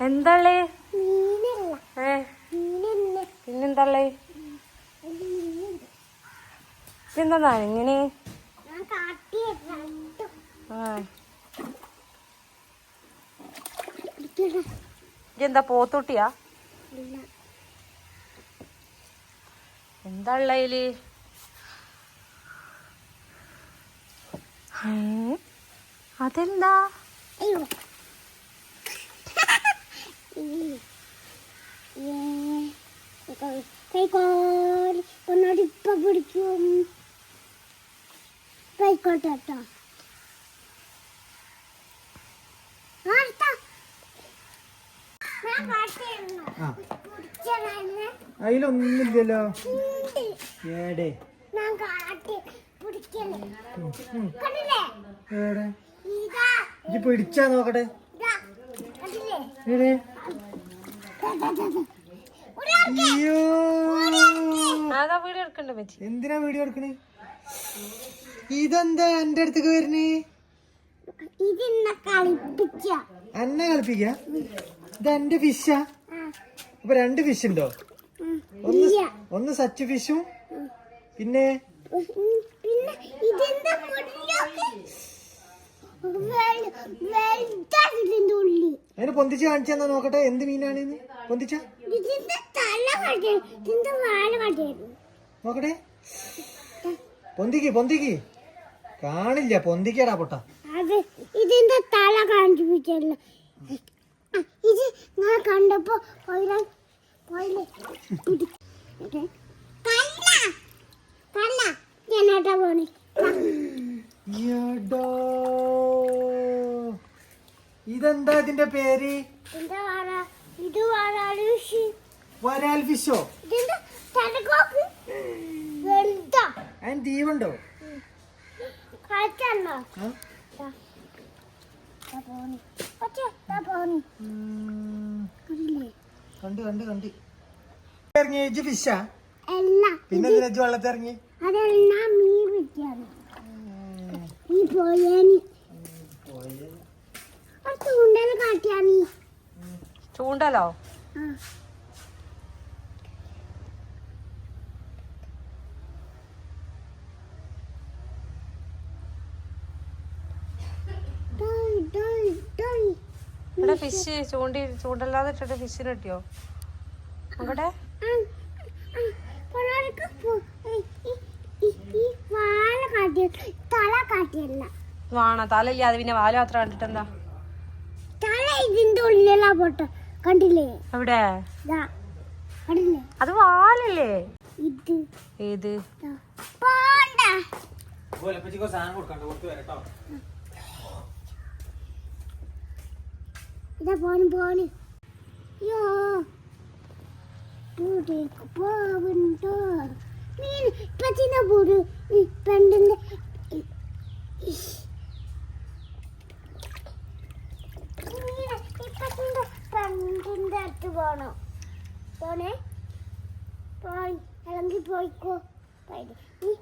എന്താള്ളേ? മീനല്ല. ഏ? എന്താ ഇതെന്താ ഇങ്ങനെ? ഇതെന്താ പോത്തുട്ടിയാ? ഇല്ല. എന്താ ഉള്ളതിൽ? അതെന്താ? കൈക്കോലി ഒന്നോട് ഇപ്പൊ പിടിക്കും കൈക്കോട്ടെ കേട്ടോ അതിലൊന്നുമില്ലല്ലോ. ഏടെ? ഏടെ? ഇജ്ജ് പിടിച്ചാ നോക്കട്ടെ. ഏടെ? എന്തിനാ വീഡിയോ എടുക്കണേ? ഇതെന്താ എന്റെ അടുത്തേക്ക് വരുന്നേ? അന്നെ കളിപ്പിക്ക? ഇത് എന്റെ ഫിഷാ അപ്പൊ രണ്ട് ഫിഷ് ഉണ്ടോ? ഒന്ന് ഒന്ന് സച്ച് ഫിഷും പിന്നെ? അതിനെ പൊന്തിച്ച് കാണിച്ചു നോക്കട്ടെ. എന്ത് മീനാണ് ഇത്? പൊന്തിച്ച? നോക്കട്ടെ. പൊന്തിക്ക് പൊന്തിക്ക്. കാണില്ല പൊന്തിക്കടാ പൊട്ട. ഇതിന്റെ തല കാണിച്ചു ഇത് ഞാൻ കണ്ടപ്പോ പോയില്ല പോയില്ലേ ഞാനാട്ടാ പോണേ. ഇതെന്താ ഇതിന്റെ പേര്? വരാൽ ഫിഷോ അതിന് കണ്ടില്ലേ കണ്ട് കണ്ട് കണ്ട്. ഇറങ്ങി ഫിഷാ? പിന്നെ എന്തിനാ ഇജ്ജ് വെള്ളത്തിൽ ഇറങ്ങി അതെല്ലാം മീൻ പിടിക്കാണ് ഈ പോയേനി. ചൂണ്ടൽ. ഇവിടെ ഫിഷ് ചൂണ്ടി ചൂണ്ടല്ലാതെ ഇട്ടിട്ട് ഫിഷിന് കിട്ടിയോ? അവിടെ ആ, ആ, പിള്ളേർക്ക് പോ- ഈ- ഈ- ഈ- ഈ വാല കാട്ടിയ തല കാട്ടിയല്ല വാണ? തലയില്ലാതെ പിന്നെ വാൽ മാത്രം കണ്ടിട്ട് എന്താ തല ഇതിന്റെ ഉള്ളിലാ പോട്ടെ. കണ്ടില്ലേ? എവിടെ? ദാ കണ്ടില്ലേ? അത് വാലല്ലേ? ഇത്. ഏത്. പോണ്ട. സാധനം കൊടുക്കണ്ട കൊടുത്തു വരട്ടോ. ഇതാ പോണു പോണു. യോ പൂടേക്ക് പോവുണ്ടോ? നീ ഇപ്പച്ചിന്റെ പൂട് പെണ്ണിന്റെ പോണോ പോയിക്കോ പോയി നീ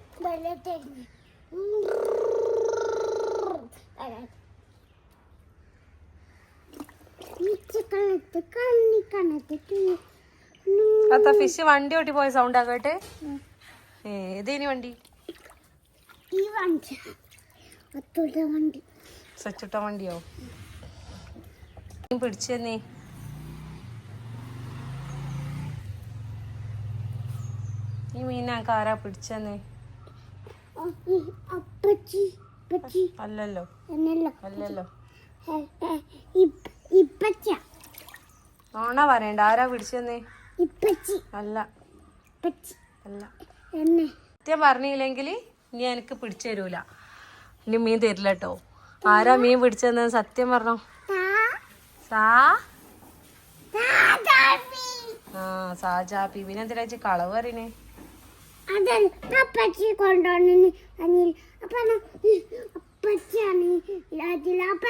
ഫിഷ് വണ്ടി ഓട്ടി പോയ സൗണ്ട് ആകട്ടെ ഏതേനി വണ്ടി? ഈ വണ്ടി. വണ്ടി. സ്വച്ചിട്ട വണ്ടിയോ? നീ പിടിച്ചെന്നേ ഈ മീനൊക്കെ ആരാ പിടിച്ചെന്നേ അല്ലല്ലോ. അല്ലല്ലോ. ഓണ പറയണ്ട. ആരാ പിടിച്ചെന്നേ അല്ല. അല്ല. എന്നെ. സത്യം പറഞ്ഞില്ലെങ്കിൽ ഇനി എനിക്ക് പിടിച്ചു തരൂല. ഇനി മീൻ തരില്ല കേട്ടോ. ആരാ മീൻ പിടിച്ചതെന്ന് സത്യം പറഞ്ഞോ? സാ. ആ സാജാപ്പി പിന്നെ എന്തിനാ കളവ് പറയണേ? അതെ അപ്പച്ചി കൊണ്ടുവന്നു അനിൽ അപ്പൊ അപ്പച്ചിയാണ് അതിൽ അപ്പ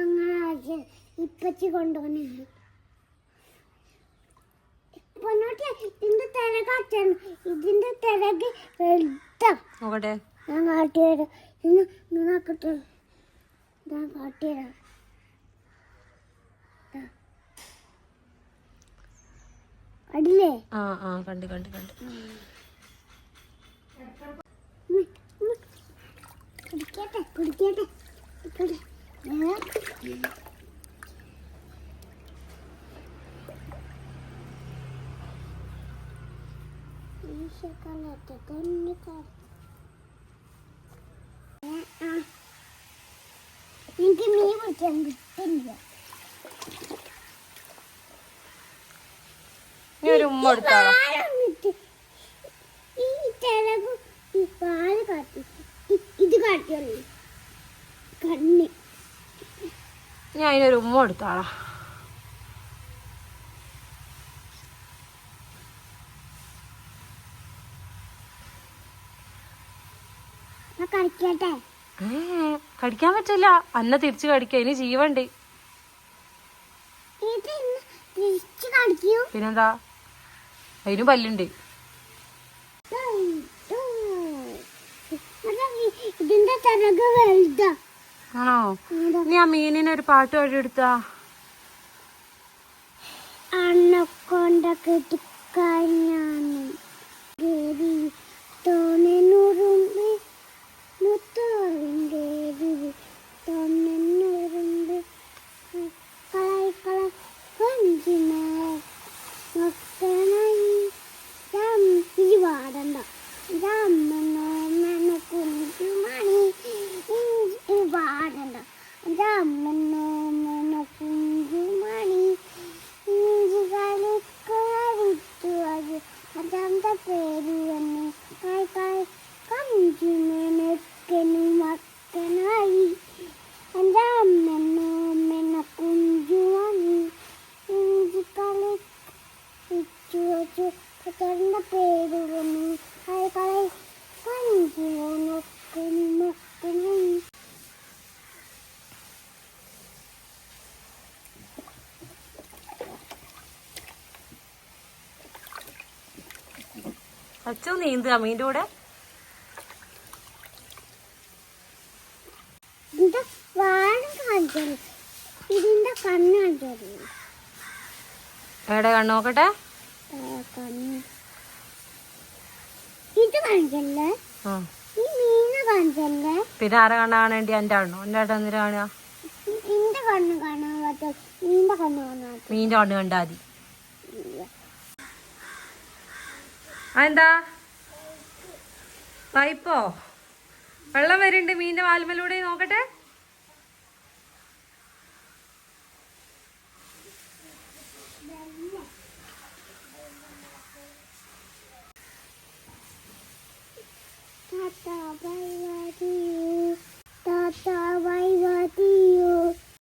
അങ്ങനെ ഇപ്പച്ചി കൊണ്ടുവന്നു പൊന്നോട്ടെ ഇതിന്റെ തിര കാറ്റാണ്. ഇതിന്റെ തിരക്ക് നോക്കട്ടെ. ഞാൻ കാട്ടിയത് ഇന്ന് നിന്നാക്കട്ടെ ഞാൻ ആ ആ ഈ പിടിക്കാൻ കിട്ടില്ല നീ ഒരു ഉമ്മ കൊടുത്താളോ ഈ തിളകും ഈ പാൽ കാട്ടി. ഇത് കാട്ടിയുള്ളൂ കണ്ണി. ഞാൻ അതിനൊരു ഉമ്മ കൊടുത്താളാ ഞാൻ കളിക്കട്ടെ? ഏ കടിക്കാൻ പറ്റില്ല. അന്ന തിരിച്ചു കടിക്കുക ഇനി ജീവണ്ട്. പിന്നെന്താ? അതിനും പല്ലുണ്ട്. ആണോ? നീ ആ മീനിന് ഒരു പാട്ട് പാടി എടുത്താ അണ്ണക്കൊണ്ട കെട്ടിക്കാൻ ദേവി അച്ഛൻ നീന്തുക മീന്റെ കൂടെ. എവിടെ കണ്ണു നോക്കട്ടെ? ഇത് പിന്നെ ആരെ കണ്ണ കാണേണ്ടി എന്റെ കണ്ണു എന്റെ ഏട്ടാ എന്തിനാ കാണുക? ഇന്റെ കണ്ണ് കാണാൻ കണ്ണ് കണ്ടാൽ മതി. അതെന്താ? പൈപ്പോ? വെള്ളം വരുന്നുണ്ട് മീന്റെ വാൽമലൂടെ നോക്കട്ടെ.